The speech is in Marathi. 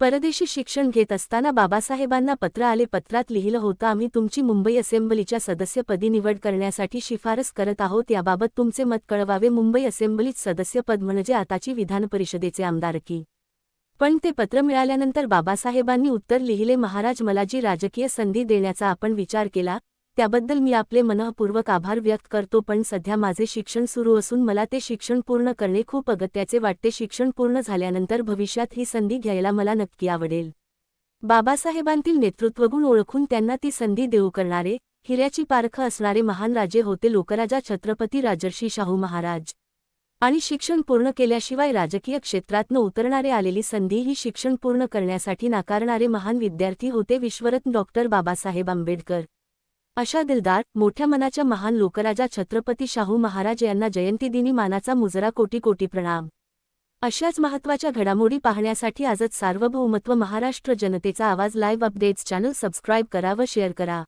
परदेशी शिक्षण घेत असताना बाबासाहेबांना पत्र आले. पत्रात लिहिलं होतं आम्ही तुमची मुंबई असेंब्लीच्या सदस्यपदी निवड करण्यासाठी शिफारस करत आहोत. याबाबत तुमचे मत कळवावे. मुंबई असेंब्लीत सदस्यपद म्हणजे आताची विधान परिषदेचे आमदारकी पण ते पत्र मिळाल्यानंतर बाबासाहेबांनी उत्तर लिहिले महाराज मला जी राजकीय संधी देण्याचा आपण विचार केला त्याबद्दल मी आपले मनःपूर्वक आभार व्यक्त करतो पण सध्या माझे शिक्षण सुरू असून मला ते शिक्षण पूर्ण करणे खूप अगत्याचे वाटते. शिक्षण पूर्ण झाल्यानंतर भविष्यात ही संधी घ्यायला मला नक्की आवडेल. बाबासाहेबांतील नेतृत्वगुण ओळखून त्यांना ती संधी देऊ करणारे हिऱ्याची पारख असणारे महान राजे होते लोकराजा छत्रपती राजर्षी शाहू महाराज. आणि शिक्षण पूर्ण केल्याशिवाय राजकीय क्षेत्रात न उतरणारे आलेली संधी ही शिक्षण पूर्ण करण्यासाठी नाकारणारे महान विद्यार्थी होते विश्वरत्न डॉक्टर बाबासाहेब आंबेडकर. अशा दिलदार मोठ्या मनाच्या महान लोकराजा छत्रपती शाहू महाराज यांना जयंतीदिनी मानाचा मुजरा कोटी कोटी प्रणाम. अशाच महत्त्वाच्या घडामोडी पाहण्यासाठी आजच सार्वभौमत्व महाराष्ट्र जनतेचा आवाज लाईव्ह अपडेट्स चॅनल सबस्क्राईब करा व शेअर करा.